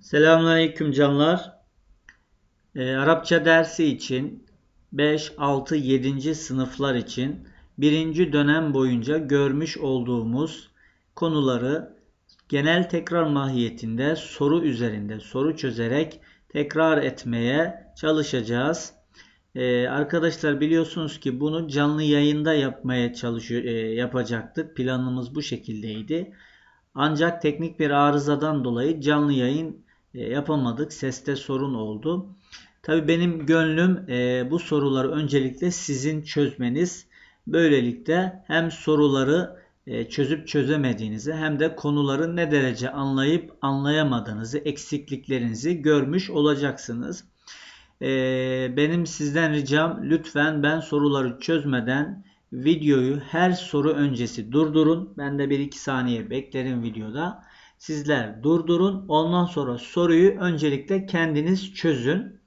Selamünaleyküm canlar. Ee, Arapça dersi için 5, 6, 7. sınıflar için birinci dönem boyunca görmüş olduğumuz konuları genel tekrar mahiyetinde soru üzerinde soru çözerek tekrar etmeye çalışacağız. Ee, arkadaşlar biliyorsunuz ki bunu canlı yayında yapmaya çalışıyor e, yapacaktık. Planımız bu şekildeydi. Ancak teknik bir arızadan dolayı canlı yayın e, yapamadık. Seste sorun oldu. Tabii benim gönlüm e, bu soruları öncelikle sizin çözmeniz. Böylelikle hem soruları e, çözüp çözemediğinizi hem de konuları ne derece anlayıp anlayamadığınızı, eksikliklerinizi görmüş olacaksınız. Benim sizden ricam lütfen ben soruları çözmeden videoyu her soru öncesi durdurun. Ben de 1-2 saniye beklerim videoda. Sizler durdurun. Ondan sonra soruyu öncelikle kendiniz çözün.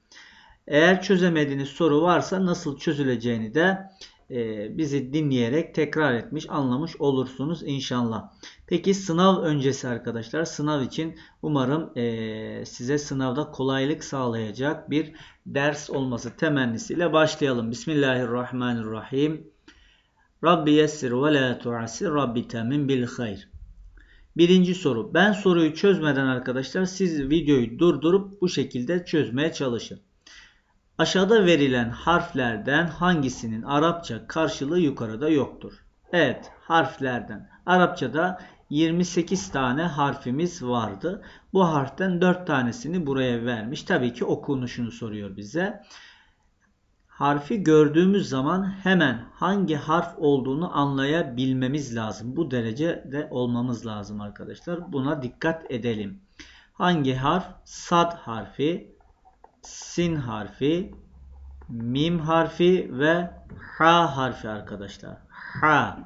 Eğer çözemediğiniz soru varsa nasıl çözüleceğini de e, bizi dinleyerek tekrar etmiş, anlamış olursunuz inşallah. Peki sınav öncesi arkadaşlar, sınav için umarım e, size sınavda kolaylık sağlayacak bir ders olması temennisiyle başlayalım. Bismillahirrahmanirrahim. Rabbi yessir ve la tu'asir Rabbi temin bil hayr. Birinci soru. Ben soruyu çözmeden arkadaşlar siz videoyu durdurup bu şekilde çözmeye çalışın. Aşağıda verilen harflerden hangisinin Arapça karşılığı yukarıda yoktur? Evet harflerden. Arapçada 28 tane harfimiz vardı. Bu harften 4 tanesini buraya vermiş. Tabii ki okunuşunu soruyor bize harfi gördüğümüz zaman hemen hangi harf olduğunu anlayabilmemiz lazım. Bu derecede olmamız lazım arkadaşlar. Buna dikkat edelim. Hangi harf? Sad harfi, sin harfi, mim harfi ve ha harfi arkadaşlar. Ha.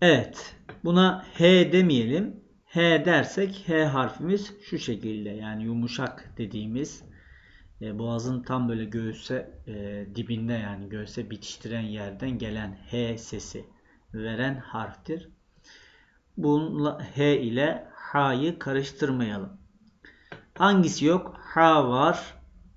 Evet. Buna H demeyelim. H dersek H harfimiz şu şekilde yani yumuşak dediğimiz e, boğazın tam böyle göğüse e, dibinde yani göğüse bitiştiren yerden gelen H sesi veren harftir. Bununla H ile H'yı karıştırmayalım. Hangisi yok? H var,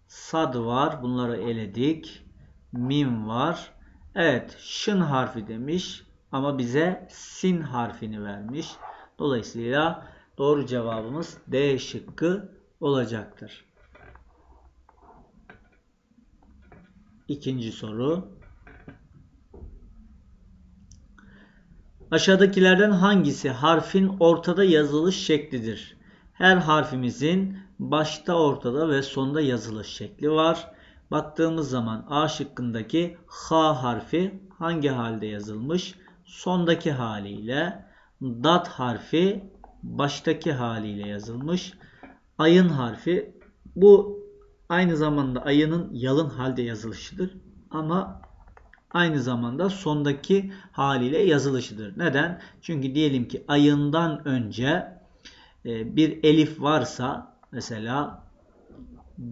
sad var. Bunları eledik. Mim var. Evet, şın harfi demiş ama bize sin harfini vermiş. Dolayısıyla doğru cevabımız D şıkkı olacaktır. İkinci soru. Aşağıdakilerden hangisi harfin ortada yazılış şeklidir? Her harfimizin başta, ortada ve sonda yazılış şekli var. Baktığımız zaman A şıkkındaki H harfi hangi halde yazılmış? Sondaki haliyle. Dat harfi baştaki haliyle yazılmış. Ayın harfi bu aynı zamanda ayının yalın halde yazılışıdır. Ama aynı zamanda sondaki haliyle yazılışıdır. Neden? Çünkü diyelim ki ayından önce e, bir elif varsa mesela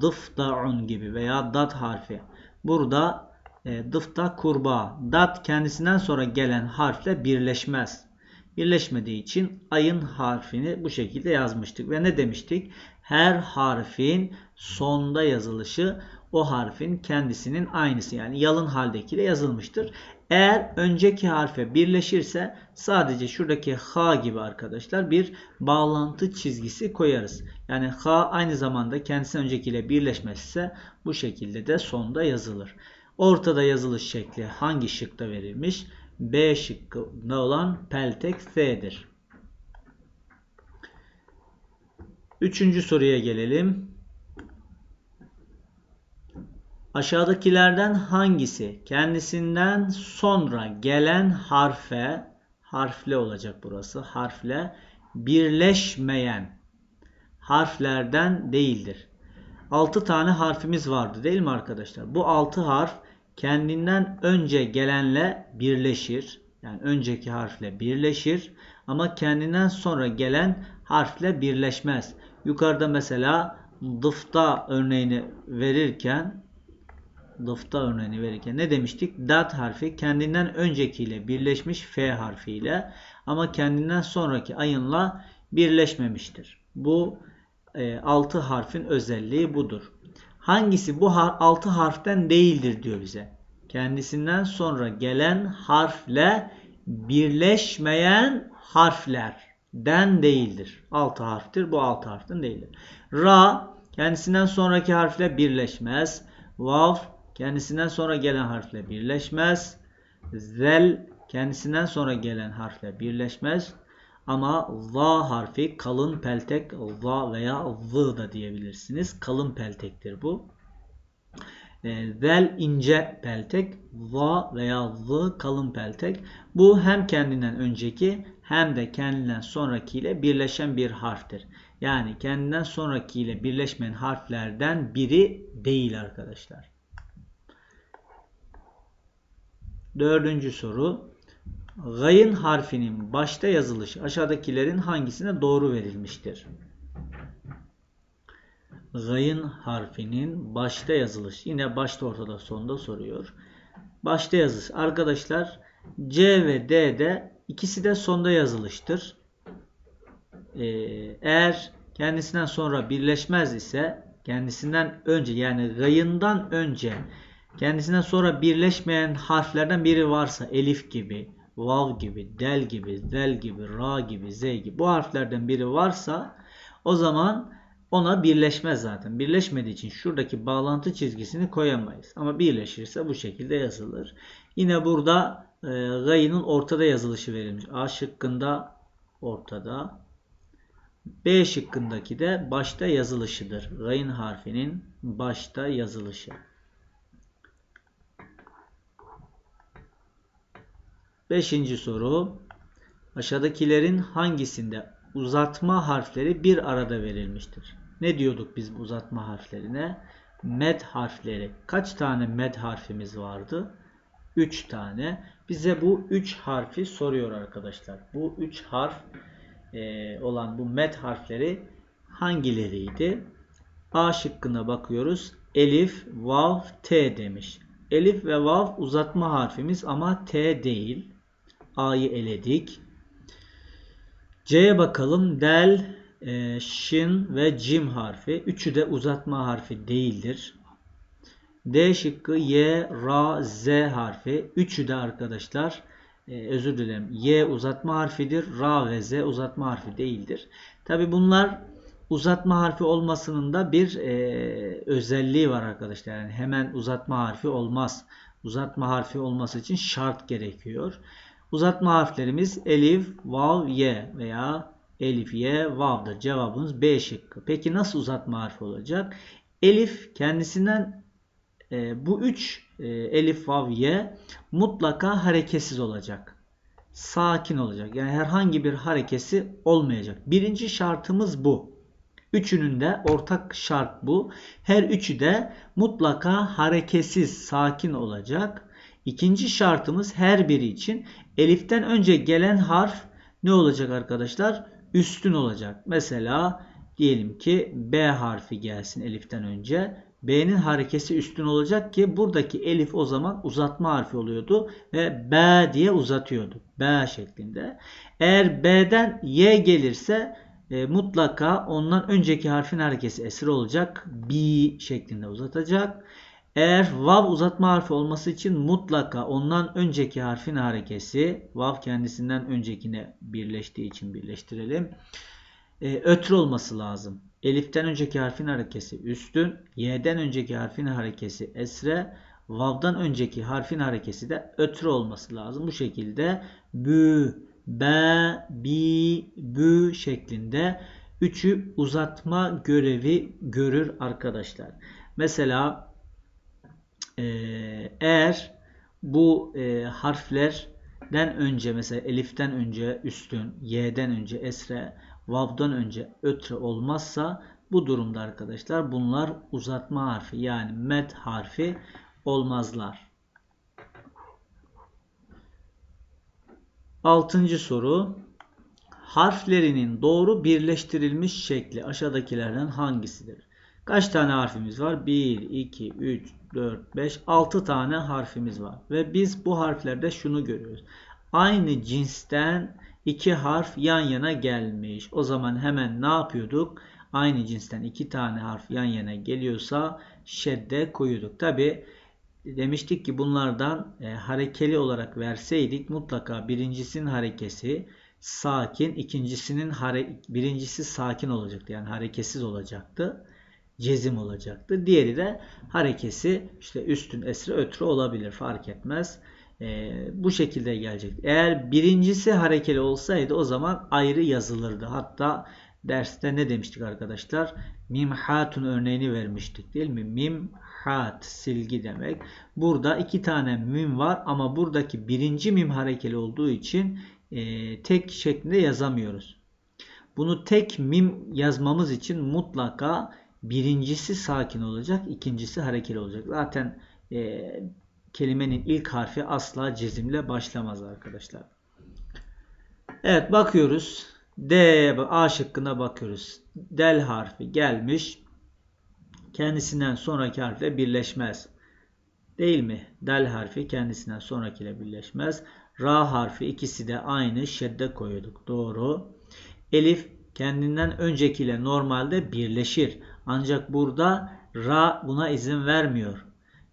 dıfta'un gibi veya dat harfi. Burada e, dıfta kurbağa. Dat kendisinden sonra gelen harfle birleşmez. Birleşmediği için ayın harfini bu şekilde yazmıştık. Ve ne demiştik? her harfin sonda yazılışı o harfin kendisinin aynısı yani yalın haldekiyle yazılmıştır. Eğer önceki harfe birleşirse sadece şuradaki H gibi arkadaşlar bir bağlantı çizgisi koyarız. Yani H aynı zamanda kendisi öncekiyle birleşmezse bu şekilde de sonda yazılır. Ortada yazılış şekli hangi şıkta verilmiş? B şıkkında olan Peltek F'dir. Üçüncü soruya gelelim. Aşağıdakilerden hangisi kendisinden sonra gelen harfe harfle olacak burası harfle birleşmeyen harflerden değildir. 6 tane harfimiz vardı değil mi arkadaşlar? Bu 6 harf kendinden önce gelenle birleşir. Yani önceki harfle birleşir ama kendinden sonra gelen harfle birleşmez. Yukarıda mesela dıfta örneğini verirken dıfta örneğini verirken ne demiştik? Dat harfi kendinden öncekiyle birleşmiş F harfiyle ama kendinden sonraki ayınla birleşmemiştir. Bu 6 harfin özelliği budur. Hangisi bu 6 harften değildir diyor bize. Kendisinden sonra gelen harfle birleşmeyen harflerden değildir. 6 harftir. Bu 6 harften değildir. Ra kendisinden sonraki harfle birleşmez. Vav kendisinden sonra gelen harfle birleşmez. Zel kendisinden sonra gelen harfle birleşmez. Ama za harfi kalın peltek za veya z da diyebilirsiniz. Kalın peltektir bu. Zel ince peltek, za veya z kalın peltek. Bu hem kendinden önceki hem de kendinden sonrakiyle birleşen bir harftir. Yani kendinden sonrakiyle birleşmeyen harflerden biri değil arkadaşlar. Dördüncü soru. Gayın harfinin başta yazılışı aşağıdakilerin hangisine doğru verilmiştir? Gayın harfinin başta yazılışı. Yine başta ortada sonda soruyor. Başta yazılış. Arkadaşlar C ve D'de ikisi de sonda yazılıştır. Ee, eğer kendisinden sonra birleşmez ise kendisinden önce yani gayından önce kendisinden sonra birleşmeyen harflerden biri varsa elif gibi, vav gibi, del gibi, zel gibi, ra gibi, z gibi bu harflerden biri varsa o zaman ona birleşmez zaten. Birleşmediği için şuradaki bağlantı çizgisini koyamayız. Ama birleşirse bu şekilde yazılır. Yine burada e, gayının ortada yazılışı verilmiş. A şıkkında ortada. B şıkkındaki de başta yazılışıdır. Gayın harfinin başta yazılışı. Beşinci soru. Aşağıdakilerin hangisinde uzatma harfleri bir arada verilmiştir? Ne diyorduk biz uzatma harflerine? Med harfleri. Kaç tane med harfimiz vardı? 3 tane. Bize bu 3 harfi soruyor arkadaşlar. Bu 3 harf e, olan bu med harfleri hangileriydi? A şıkkına bakıyoruz. Elif, vav, t demiş. Elif ve vav uzatma harfimiz ama t değil. A'yı eledik. C'ye bakalım. Del, e, şin ve cim harfi. Üçü de uzatma harfi değildir. D şıkkı Y, Ra, Z harfi. Üçü de arkadaşlar e, özür dilerim. Y uzatma harfidir. Ra ve Z uzatma harfi değildir. Tabi bunlar uzatma harfi olmasının da bir e, özelliği var arkadaşlar. Yani hemen uzatma harfi olmaz. Uzatma harfi olması için şart gerekiyor. Uzatma harflerimiz elif, vav, ye veya elif, ye, vav'dır. Cevabımız B şıkkı. Peki nasıl uzatma harfi olacak? Elif kendisinden e, bu üç e, elif, vav, ye mutlaka hareketsiz olacak. Sakin olacak. Yani herhangi bir harekesi olmayacak. Birinci şartımız bu. Üçünün de ortak şart bu. Her üçü de mutlaka hareketsiz, sakin olacak. İkinci şartımız her biri için eliften önce gelen harf ne olacak arkadaşlar? Üstün olacak. Mesela diyelim ki B harfi gelsin eliften önce. B'nin harekesi üstün olacak ki buradaki elif o zaman uzatma harfi oluyordu ve B diye uzatıyordu. B şeklinde. Eğer B'den Y gelirse e, mutlaka ondan önceki harfin harekesi esir olacak. B şeklinde uzatacak. Eğer vav uzatma harfi olması için mutlaka ondan önceki harfin harekesi vav kendisinden öncekine birleştiği için birleştirelim. E, ötr olması lazım. Elif'ten önceki harfin harekesi üstün, y'den önceki harfin harekesi esre, vav'dan önceki harfin harekesi de ötr olması lazım. Bu şekilde bü, be, bi, bü şeklinde üçü uzatma görevi görür arkadaşlar. Mesela ee, eğer bu e, harflerden önce mesela eliften önce üstün, y'den önce esre, vav'dan önce ötre olmazsa bu durumda arkadaşlar bunlar uzatma harfi yani med harfi olmazlar. Altıncı soru. Harflerinin doğru birleştirilmiş şekli aşağıdakilerden hangisidir? Kaç tane harfimiz var? 1, 2, 3, 4, 5, 6 tane harfimiz var. Ve biz bu harflerde şunu görüyoruz. Aynı cinsten iki harf yan yana gelmiş. O zaman hemen ne yapıyorduk? aynı cinsten iki tane harf yan yana geliyorsa şedde koyuyorduk. Tabi demiştik ki bunlardan e, harekeli olarak verseydik mutlaka birincisinin harekesi sakin, ikincisinin hare birincisi sakin olacaktı. Yani hareketsiz olacaktı. Cezim olacaktı. Diğeri de harekesi işte üstün esre ötrü olabilir. Fark etmez. Ee, bu şekilde gelecek. Eğer birincisi harekeli olsaydı o zaman ayrı yazılırdı. Hatta derste ne demiştik arkadaşlar? Mimhatun örneğini vermiştik değil mi? Mimhat silgi demek. Burada iki tane mim var ama buradaki birinci mim harekeli olduğu için e, tek şeklinde yazamıyoruz. Bunu tek mim yazmamız için mutlaka birincisi sakin olacak, ikincisi harekeli olacak. Zaten e, kelimenin ilk harfi asla cezimle başlamaz arkadaşlar. Evet bakıyoruz. D, A şıkkına bakıyoruz. Del harfi gelmiş. Kendisinden sonraki harfle birleşmez. Değil mi? Del harfi kendisinden sonrakiyle birleşmez. Ra harfi ikisi de aynı şedde koyuyorduk. Doğru. Elif kendinden öncekiyle normalde birleşir. Ancak burada ra buna izin vermiyor.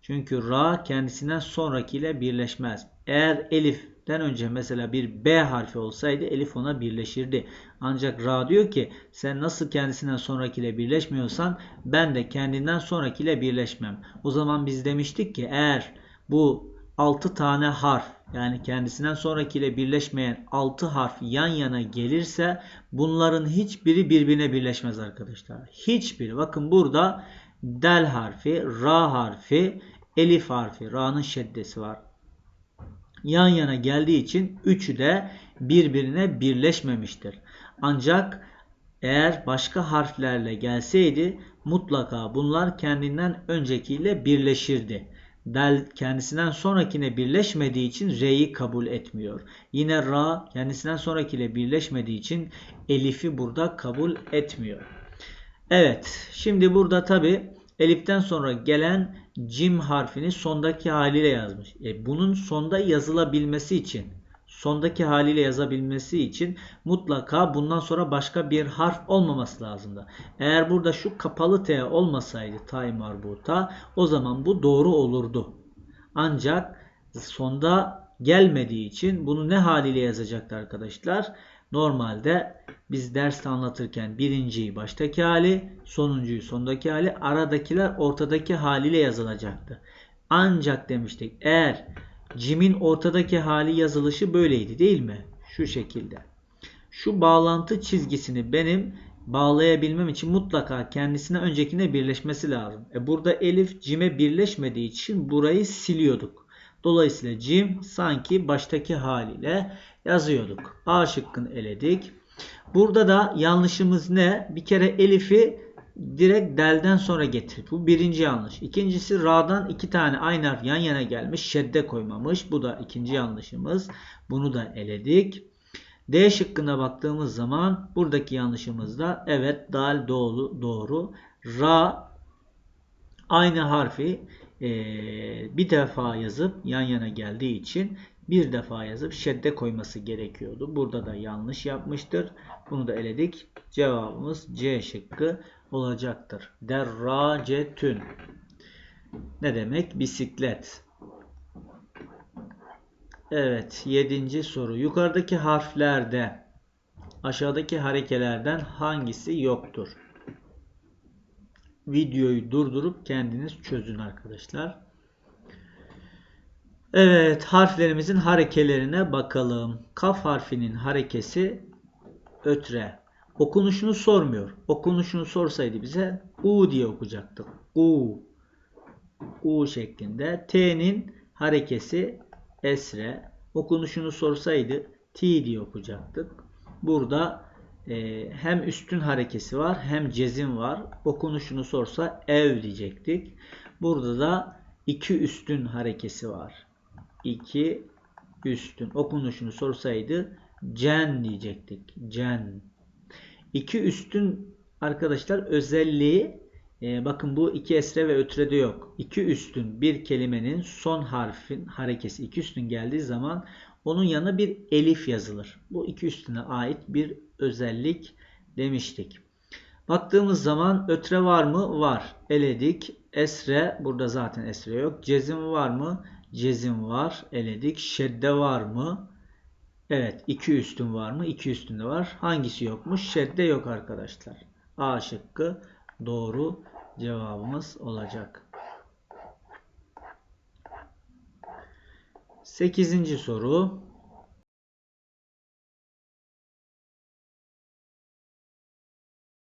Çünkü ra kendisinden sonrakiyle birleşmez. Eğer eliften önce mesela bir B harfi olsaydı elif ona birleşirdi. Ancak ra diyor ki sen nasıl kendisinden sonrakiyle birleşmiyorsan ben de kendinden sonrakiyle birleşmem. O zaman biz demiştik ki eğer bu 6 tane harf yani kendisinden sonrakiyle birleşmeyen 6 harf yan yana gelirse bunların hiçbiri birbirine birleşmez arkadaşlar. Hiçbiri. Bakın burada del harfi, ra harfi, elif harfi, ra'nın şeddesi var. Yan yana geldiği için üçü de birbirine birleşmemiştir. Ancak eğer başka harflerle gelseydi mutlaka bunlar kendinden öncekiyle birleşirdi del kendisinden sonrakine birleşmediği için re'yi kabul etmiyor. Yine ra kendisinden sonrakiyle birleşmediği için elifi burada kabul etmiyor. Evet şimdi burada tabi eliften sonra gelen cim harfini sondaki haliyle yazmış. E, bunun sonda yazılabilmesi için sondaki haliyle yazabilmesi için mutlaka bundan sonra başka bir harf olmaması lazımdı. Eğer burada şu kapalı T olmasaydı tay marbuta o zaman bu doğru olurdu. Ancak sonda gelmediği için bunu ne haliyle yazacaktı arkadaşlar? Normalde biz derste anlatırken birinciyi baştaki hali, sonuncuyu sondaki hali, aradakiler ortadaki haliyle yazılacaktı. Ancak demiştik eğer Cim'in ortadaki hali yazılışı böyleydi değil mi? Şu şekilde. Şu bağlantı çizgisini benim bağlayabilmem için mutlaka kendisine öncekine birleşmesi lazım. E burada elif cime birleşmediği için burayı siliyorduk. Dolayısıyla cim sanki baştaki haliyle yazıyorduk. A şıkkını eledik. Burada da yanlışımız ne? Bir kere elifi direkt delden sonra getirip bu birinci yanlış. İkincisi ra'dan iki tane aynı harf yan yana gelmiş şedde koymamış. Bu da ikinci yanlışımız. Bunu da eledik. D şıkkına baktığımız zaman buradaki yanlışımız da evet dal doğru. doğru. Ra aynı harfi e, bir defa yazıp yan yana geldiği için bir defa yazıp şedde koyması gerekiyordu. Burada da yanlış yapmıştır. Bunu da eledik. Cevabımız C şıkkı olacaktır. Derracetün. Ne demek? Bisiklet. Evet. Yedinci soru. Yukarıdaki harflerde aşağıdaki harekelerden hangisi yoktur? Videoyu durdurup kendiniz çözün arkadaşlar. Evet. Harflerimizin harekelerine bakalım. Kaf harfinin harekesi ötre. Okunuşunu sormuyor. Okunuşunu sorsaydı bize U diye okuyacaktık. U. U şeklinde. T'nin harekesi esre. Okunuşunu sorsaydı T diye okuyacaktık. Burada e, hem üstün harekesi var hem cezim var. Okunuşunu sorsa ev diyecektik. Burada da iki üstün harekesi var. İki üstün. Okunuşunu sorsaydı cen diyecektik. Cen. İki üstün arkadaşlar özelliği e, bakın bu iki esre ve ötrede yok. İki üstün bir kelimenin son harfin harekesi iki üstün geldiği zaman onun yanına bir elif yazılır. Bu iki üstüne ait bir özellik demiştik. Baktığımız zaman ötre var mı? Var. Eledik. Esre burada zaten esre yok. Cezim var mı? Cezim var. Eledik. Şedde var mı? Evet. iki üstün var mı? İki üstün de var. Hangisi yokmuş? Şedde yok arkadaşlar. A şıkkı doğru cevabımız olacak. Sekizinci soru.